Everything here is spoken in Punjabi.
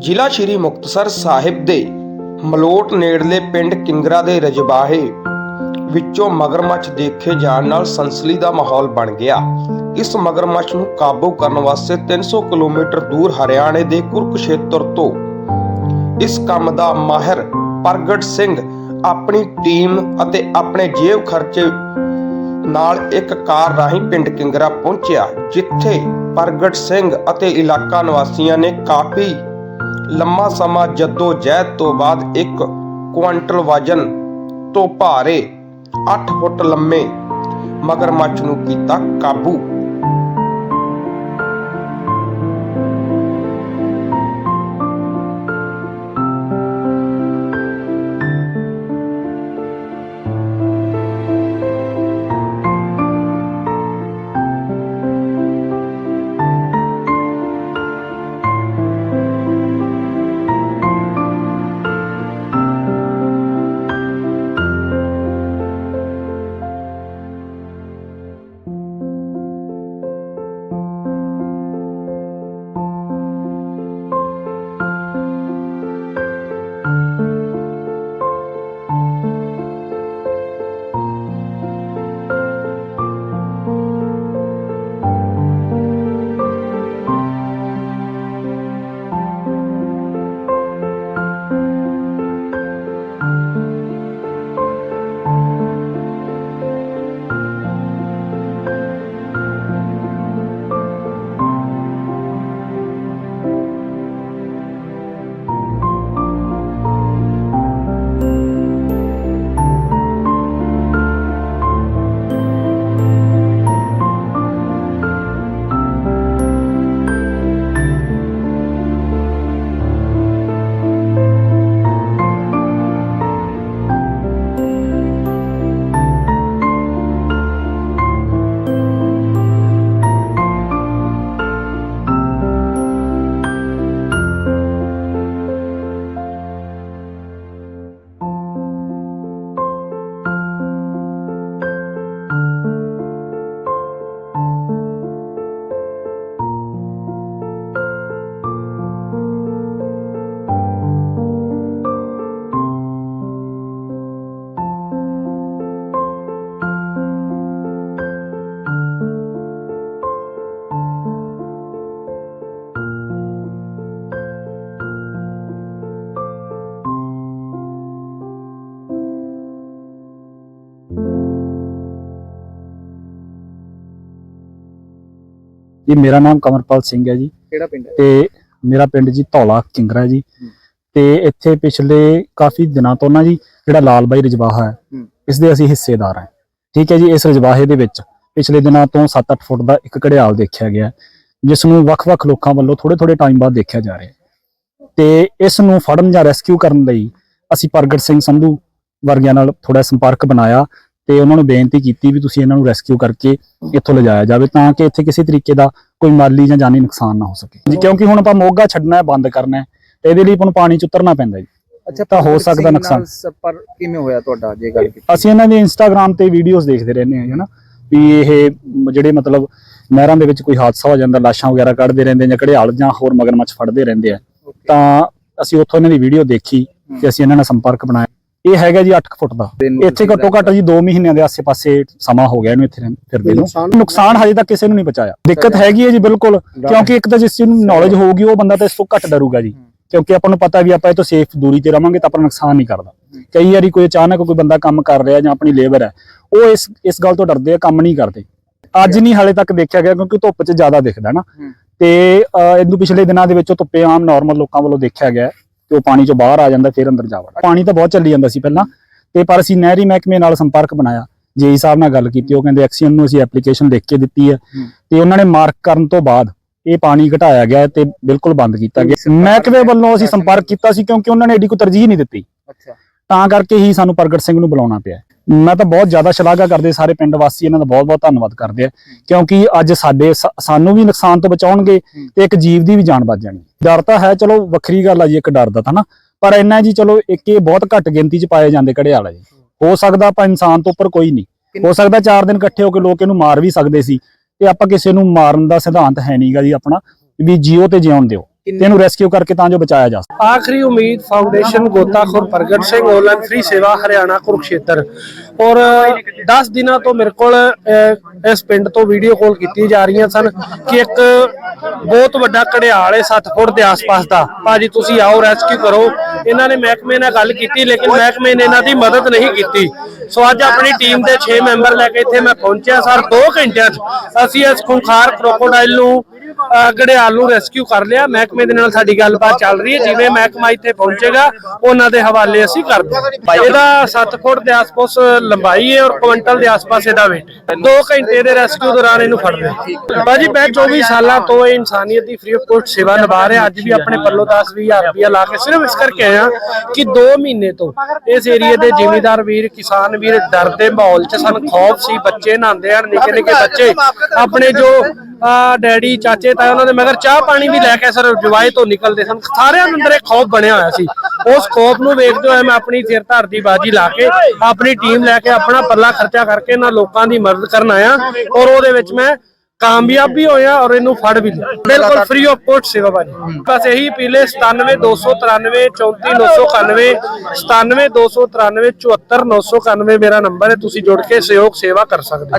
ਜ਼ਿਲ੍ਹਾ ਸ਼੍ਰੀ ਮੁਕਤਸਰ ਸਾਹਿਬ ਦੇ ਮਲੋਟ ਨੇੜਲੇ ਪਿੰਡ ਕਿੰਗਰਾ ਦੇ ਰਜਬਾਹੇ ਵਿੱਚੋਂ ਮਗਰਮੱਛ ਦੇਖੇ ਜਾਣ ਨਾਲ ਸੰਸਲੀ ਦਾ ਮਾਹੌਲ ਬਣ ਗਿਆ। ਇਸ ਮਗਰਮੱਛ ਨੂੰ ਕਾਬੂ ਕਰਨ ਵਾਸਤੇ 300 ਕਿਲੋਮੀਟਰ ਦੂਰ ਹਰਿਆਣੇ ਦੇ ਕੁਰਕਸ਼ੇਤਰ ਤੋਂ ਇਸ ਕੰਮ ਦਾ ਮਾਹਿਰ ਪ੍ਰਗਟ ਸਿੰਘ ਆਪਣੀ ਟੀਮ ਅਤੇ ਆਪਣੇ ਜੇਬ ਖਰਚੇ ਨਾਲ ਇੱਕ ਕਾਰ ਰਾਹੀਂ ਪਿੰਡ ਕਿੰਗਰਾ ਪਹੁੰਚਿਆ, ਜਿੱਥੇ ਪ੍ਰਗਟ ਸਿੰਘ ਅਤੇ ਇਲਾਕਾ ਨਿਵਾਸੀਆਂ ਨੇ ਕਾਫੀ ਲੰਮਾ ਸਮਾਂ ਜੱਦੋ ਜਹਿਦ ਤੋਂ ਬਾਅਦ ਇੱਕ ਕੁਆਂਟਲ ਵਜਨ ਤੋਂ ਭਾਰੇ 8 ਫੁੱਟ ਲੰਮੇ ਮਗਰਮੱਛ ਨੂੰ ਕੀਤਾ ਕਾਬੂ। ਜੀ ਮੇਰਾ ਨਾਮ ਕਮਰਪਾਲ ਸਿੰਘ ਹੈ ਜੀ। ਕਿਹੜਾ ਪਿੰਡ ਹੈ? ਤੇ ਮੇਰਾ ਪਿੰਡ ਜੀ ਧੌਲਾ ਕਿੰਗਰਾ ਜੀ। ਤੇ ਇੱਥੇ ਪਿਛਲੇ ਕਾਫੀ ਦਿਨਾਂ ਤੋਂ ਨਾ ਜੀ ਜਿਹੜਾ ਲਾਲ ਬਾਈ ਰਜਵਾਹਾ ਹੈ। ਇਸ ਦੇ ਅਸੀਂ ਹਿੱਸੇਦਾਰ ਹਾਂ। ਠੀਕ ਹੈ ਜੀ ਇਸ ਰਜਵਾਹੇ ਦੇ ਵਿੱਚ ਪਿਛਲੇ ਦਿਨਾਂ ਤੋਂ 7-8 ਫੁੱਟ ਦਾ ਇੱਕ ਘੜਿਆਲ ਦੇਖਿਆ ਗਿਆ ਜਿਸ ਨੂੰ ਵੱਖ-ਵੱਖ ਲੋਕਾਂ ਵੱਲੋਂ ਥੋੜੇ-ਥੋੜੇ ਟਾਈਮ ਬਾਅਦ ਦੇਖਿਆ ਜਾ ਰਿਹਾ ਤੇ ਇਸ ਨੂੰ ਫੜਨ ਜਾਂ ਰੈਸਕਿਊ ਕਰਨ ਲਈ ਅਸੀਂ ਪ੍ਰਗਟ ਸਿੰਘ ਸੰਧੂ ਵਰਗਿਆਂ ਨਾਲ ਥੋੜਾ ਸੰਪਰਕ ਬਣਾਇਆ ਤੇ ਉਹਨਾਂ ਨੂੰ ਬੇਨਤੀ ਕੀਤੀ ਵੀ ਤੁਸੀਂ ਇਹਨਾਂ ਨੂੰ ਰੈਸਕਿਊ ਕਰਕੇ ਇੱਥੋਂ ਲਿਜਾਇਆ ਜਾਵੇ ਤਾਂ ਕਿ ਇੱਥੇ ਕਿਸੇ ਤਰੀਕੇ ਦਾ ਕੋਈ ਮਾਲੀ ਜਾਂ ਜਾਨੀ ਨੁਕਸਾਨ ਨਾ ਹੋ ਸਕੇ। ਜੀ ਕਿਉਂਕਿ ਹੁਣ ਆਪਾਂ ਮੋਗਾ ਛੱਡਣਾ ਹੈ ਬੰਦ ਕਰਨਾ ਹੈ ਤੇ ਇਹਦੇ ਲਈ ਆਪਾਂ ਨੂੰ ਪਾਣੀ ਚ ਉਤਰਨਾ ਪੈਂਦਾ ਜੀ। ਅੱਛਾ ਤਾਂ ਹੋ ਸਕਦਾ ਨੁਕਸਾਨ। ਸੰਪਰਕ ਕਿਵੇਂ ਹੋਇਆ ਤੁਹਾਡਾ ਜੇ ਗੱਲ ਕੀਤੀ ਅਸੀਂ ਇਹਨਾਂ ਦੀ ਇੰਸਟਾਗ੍ਰam ਤੇ ਵੀਡੀਓਜ਼ ਦੇਖਦੇ ਰਹਿੰਦੇ ਹਾਂ ਹਨਾ? ਵੀ ਇਹ ਜਿਹੜੇ ਮਤਲਬ ਨਹਿਰਾਂ ਦੇ ਵਿੱਚ ਕੋਈ ਹਾਦਸਾ ਹੋ ਜਾਂਦਾ ਲਾਸ਼ਾਂ ਵਗੈਰਾ ਕੱਢਦੇ ਰਹਿੰਦੇ ਜਾਂ ਘੜਿਆਲ ਜਾਂ ਹੋਰ ਮਗਰਮੱਛ ਫੜਦੇ ਰਹਿੰਦੇ ਆ. ਤਾਂ ਅਸੀਂ ਉੱਥੋਂ ਇਹਨਾਂ ਦੀ ਵੀਡੀਓ ਦੇਖੀ ਤੇ ਅਸੀਂ ਇਹਨਾਂ ਨਾਲ ਸੰਪਰਕ ਬਣਾਇਆ। ਇਹ ਹੈਗਾ ਜੀ 8 ਫੁੱਟ ਦਾ। ਇੱਥੇ ਘੱਟੋ ਘੱਟ ਜੀ 2 ਮਹੀਨਿਆਂ ਦੇ ਆਸੇ-ਪਾਸੇ ਸਮਾਂ ਹੋ ਗਿਆ ਇਹਨੂੰ ਇੱਥੇ ਫਿਰਦੇ ਨੂੰ। ਨੁਕਸਾਨ ਹਜੇ ਤੱਕ ਕਿਸੇ ਨੂੰ ਨਹੀਂ ਬਚਾਇਆ ਦਿੱਕਤ ਹੈਗੀ ਹੈ ਜੀ ਬਿਲਕੁਲ ਕਿਉਂਕਿ ਇੱਕ ਤਾਂ ਜਿਸ ਚੀਜ਼ ਨੂੰ ਨੌਲੇਜ ਹੋਊਗੀ ਉਹ ਬੰਦਾ ਤਾਂ ਇਸ ਤੋਂ ਘੱਟ ਡਰੂਗਾ ਜੀ। ਕਿਉਂਕਿ ਆਪਾਂ ਨੂੰ ਪਤਾ ਵੀ ਆਪਾਂ ਇਹ ਤੋਂ ਸੇਫ ਦੂਰੀ ਤੇ ਰਵਾਂਗੇ ਤਾਂ ਆਪਣਾ ਨੁਕਸਾਨ ਨਹੀਂ ਕਰਦਾ। ਕਈ ਵਾਰੀ ਕੋਈ ਅਚਾਨਕ ਕੋਈ ਬੰਦਾ ਕੰਮ ਕਰ ਰਿਹਾ ਜਾਂ ਆਪਣੀ ਲੇਬਰ ਹੈ ਉਹ ਇਸ ਇਸ ਗੱਲ ਤੋਂ ਡਰਦੇ ਆ ਕੰਮ ਨਹੀਂ ਕਰਦੇ। ਅੱਜ ਨਹੀਂ ਹਾਲੇ ਤੱਕ ਦੇਖਿਆ ਗਿਆ ਕਿਉਂਕਿ ਧੁੱਪ 'ਚ ਜ਼ਿਆਦਾ ਦਿਖਦਾ ਨਾ। ਤੇ ਇਹਨੂੰ ਪਿਛਲੇ ਦਿਨਾਂ ਦੇ ਵਿੱਚ ਧੁੱਪੇ ਆਮ ਨਾਰਮਲ ਲੋਕਾਂ ਵੱਲੋਂ ਦੇਖਿਆ ਗਿਆ ਕਿ ਉਹ ਪਾਣੀ 'ਚੋਂ ਬਾਹਰ ਆ ਜਾਂਦਾ ਫਿਰ ਅੰਦਰ ਜਾ ਵੜਦਾ। ਪਾਣੀ ਤਾਂ ਬਹੁਤ ਚੱਲੀ ਜਾਂਦਾ ਸੀ ਪਹਿਲਾਂ ਤੇ ਪਰ ਅਸੀਂ ਨਹਿਰੀ ਮਹਿਕਮੇ ਨਾਲ ਸੰਪਰਕ ਬਣਾਇਆ। ਜੇਈ ਸਾਹਿਬ ਨਾਲ ਗੱਲ ਕੀਤੀ ਉਹ ਕਹਿੰਦੇ ਐਕਸੀਅਨ ਨੂੰ ਅਸੀਂ ਐਪਲੀਕੇਸ਼ਨ ਲਿਖ ਕੇ ਦਿੱਤੀ ਹੈ। ਤੇ ਉਹਨਾਂ ਨੇ ਮਾਰਕ ਕਰਨ ਤੋਂ ਬਾਅਦ ਇਹ ਪਾਣੀ ਘਟਾਇਆ ਗਿਆ ਤੇ ਬਿਲਕੁਲ ਬੰਦ ਕੀਤਾ ਗਿਆ। ਮਹਿਕਮੇ ਵੱਲੋਂ ਅਸੀਂ ਸੰਪਰਕ ਕੀਤਾ ਸੀ ਕਿਉਂਕਿ ਉਹਨਾਂ ਨੇ ਏਡੀ ਕੋਈ ਤਰਜੀਹ ਨਹੀਂ ਦਿੱਤੀ। ਅੱਛਾ। ਤਾਂ ਕਰਕੇ ਹੀ ਸਾਨੂੰ ਪ੍ਰਗਟ ਸਿੰਘ ਨੂੰ ਬੁਲਾਉਣਾ ਪਿਆ। ਮੈਂ ਤਾਂ ਬਹੁਤ ਜ਼ਿਆਦਾ ਸ਼ਲਾਘਾ ਕਰਦੇ ਸਾਰੇ ਪਿੰਡ ਵਾਸੀ ਇਹਨਾਂ ਦਾ ਬਹੁਤ ਬਹੁਤ ਧੰਨਵਾਦ ਕਰਦੇ ਆ ਕਿਉਂਕਿ ਅੱਜ ਸਾਡੇ ਸਾਨੂੰ ਵੀ ਨੁਕਸਾਨ ਤੋਂ ਬਚਾਉਣਗੇ ਤੇ ਇੱਕ ਜੀਵ ਦੀ ਵੀ ਜਾਨ ਬਚ ਜਾਣੀ। ਡਰ ਤਾਂ ਹੈ ਚਲੋ ਵੱਖਰੀ ਗੱਲ ਆ ਜੀ ਇੱਕ ਡਰ ਦਾ ਤਾਂ ਨਾ। ਪਰ ਇੰਨਾ ਜੀ ਚਲੋ ਇੱਕ ਇਹ ਬਹੁਤ ਘੱਟ ਗਿਣਤੀ 'ਚ ਪਾਏ ਜਾਂਦੇ ਘੜਿਆਲ ਆ ਜੀ। ਹੋ ਸਕਦਾ ਆਪਾਂ ਇਨਸਾਨ ਤੋਂ ਉੱਪਰ ਕੋਈ ਨਹੀਂ। ਹੋ ਸਕਦਾ ਚਾਰ ਦਿਨ ਇਕੱਠੇ ਹੋ ਕੇ ਲੋਕ ਇਹਨੂੰ ਮਾਰ ਵੀ ਸਕਦੇ ਸੀ। ਤੇ ਆਪਾਂ ਕਿਸੇ ਨੂੰ ਮਾਰਨ ਦਾ ਸਿਧਾਂਤ ਹੈ ਨਹੀਂਗਾ ਜੀ ਆਪਣਾ ਵੀ ਜੀਓ ਤੇ ਜਿਉਣ ਦਿਓ। ਤੇ ਇਹਨੂੰ ਰੈਸਕਿਊ ਕਰਕੇ ਤਾਂ ਜੋ ਬਚਾਇਆ ਜਾ ਸਕੇ। ਆਖਰੀ ਉਮੀਦ ਫਾਊਂਡੇਸ਼ਨ ਗੋਤਾਖੋਰ ਪ੍ਰਗਟ ਸਿੰਘ ਆਨਲਾਈਨ ਫ੍ਰੀ ਸੇਵਾ ਹਰਿਆਣਾ ਕੁਰੂਕਸ਼ੇਤਰ। ਔਰ 10 ਦਿਨਾਂ ਤੋਂ ਮੇਰੇ ਕੋਲ ਇਸ ਪਿੰਡ ਤੋਂ ਵੀਡੀਓ ਕਾਲ ਕੀਤੀ ਜਾ ਰਹੀਆਂ ਸਨ ਕਿ ਇੱਕ ਬਹੁਤ ਵੱਡਾ ਘੜਿਆਲ ਹੈ 7 ਫੁੱਟ ਦੇ ਆਸ-ਪਾਸ ਦਾ। ਭਾਜੀ ਤੁਸੀਂ ਆਓ ਰੈਸਕਿਊ ਕਰੋ। ਇਹਨਾਂ ਨੇ ਮਹਿਕਮੇ ਨਾਲ ਗੱਲ ਕੀਤੀ ਲੇਕਿਨ ਮਹਿਕਮੇ ਨੇ ਇਹਨਾਂ ਦੀ ਮਦਦ ਨਹੀਂ ਕੀਤੀ। ਸੋ ਅੱਜ ਆਪਣੀ ਟੀਮ ਦੇ 6 ਮੈਂਬਰ ਲੈ ਕੇ ਇੱਥੇ ਮੈਂ ਪਹੁੰਚਿਆ। ਸਰ 2 ਘੰਟਿਆਂ 'ਚ ਅਸੀਂ ਇਸ ਖੁੰਖਾਰ ਕ੍ਰੋਕੋਡਾਈਲ ਨੂੰ ਨੂੰ ਰੈਸਕਿਊ ਕਰ ਲਿਆ ਮਹਿਕਮੇ ਦੇ ਨਾਲ ਸਾਡੀ ਗੱਲਬਾਤ ਚੱਲ ਰਹੀ ਹੈ ਜਿਵੇਂ ਮਹਿਕਮਾ ਇੱਥੇ ਪਹੁੰਚੇਗਾ ਉਹਨਾਂ ਦੇ ਹਵਾਲੇ ਅਸੀਂ ਕਰ ਦਾਂਗੇ ਇਹਦਾ 7 ਫੁੱਟ ਦੇ ਆਸ-ਪਾਸ ਲੰਬਾਈ ਹੈ ਔਰ ਕੁਇੰਟਲ ਦੇ ਆਸ-ਪਾਸ ਇਹਦਾ weight ਹੈ। 2 ਘੰਟੇ ਦੇ ਰੈਸਕਿਊ ਦੌਰਾਨ ਇਹਨੂੰ ਫੜ ਲਿਆ ਬਾਜੀ ਮੈਂ 24 ਸਾਲਾਂ ਤੋਂ ਇਹ ਇਨਸਾਨੀਅਤ ਦੀ ਫ੍ਰੀ ਆਫ ਕੋਸਟ ਸੇਵਾ ਨਿਭਾ ਰਿਹਾ ਅੱਜ ਵੀ ਆਪਣੇ ਪੱਲੋਂ 10-20000 ਰੁਪਇਆ ਲਾ ਕੇ ਸਿਰਫ ਇਸ ਕਰਕੇ ਆਇਆ ਕਿ 2 ਮਹੀਨੇ ਤੋਂ ਇਸ ਏਰੀਆ ਦੇ ਜ਼ਿਮੀਂਦਾਰ ਵੀਰ ਕਿਸਾਨ ਵੀਰ ਡਰ ਦੇ ਮਾਹੌਲ 'ਚ ਸਨ ਖੌਫ ਸੀ ਬੱਚੇ ਨਹਾਉਂਦੇ ਹਨ ਨਿੱਕੇ ਨਿੱਕੇ ਬੱਚੇ। ਆਪਣੇ ਜੋ ਡੈਡੀ, ਚਾਚੇ, ਤਾਏ ਉਹਨਾਂ ਦੇ ਮਗਰ ਚਾਹ ਪਾਣੀ ਵੀ ਲੈ ਕੇ ਸਰ ਜਵਾਏ ਤੋਂ ਨਿਕਲਦੇ ਸਨ। ਸਾਰਿਆਂ ਦੇ ਅੰਦਰ ਇੱਕ ਖੌਫ ਬਣਿਆ ਹੋਇਆ ਸੀ। ਉਸ ਖੌਫ ਨੂੰ ਵੇਖਦੇ ਹੋਏ ਮੈਂ ਆਪਣੀ ਸਿਰ ਧਰ ਦੀ ਬਾਜੀ ਲਾ ਕੇ ਆਪਣੀ ਟੀਮ ਲੈ ਕੇ ਆਪਣਾ ਪੱਲਾ ਖਰਚਾ ਕਰਕੇ ਇਹਨਾਂ ਲੋਕਾਂ ਦੀ ਮਦਦ ਕਰਨ ਆਇਆ ਔਰ ਉਹਦੇ ਵਿੱਚ ਮੈਂ ਕਾਮਯਾਬ ਵੀ ਹੋਇਆ ਔਰ ਇਹਨੂੰ ਫੜ ਵੀ ਲਿਆ। ਬਿਲਕੁਲ ਫ੍ਰੀ ਆਫ ਕੋਸਟ ਸੇਵਾ ਬਾਜੀ। ਬਸ ਇਹੀ ਪੀਲੇ 97293 34991 97293 74991 ਮੇਰਾ ਨੰਬਰ ਹੈ, ਤੁਸੀਂ ਜੁੜ ਕੇ ਸਹਿਯੋਗ ਸੇਵਾ ਕਰ ਸਕਦੇ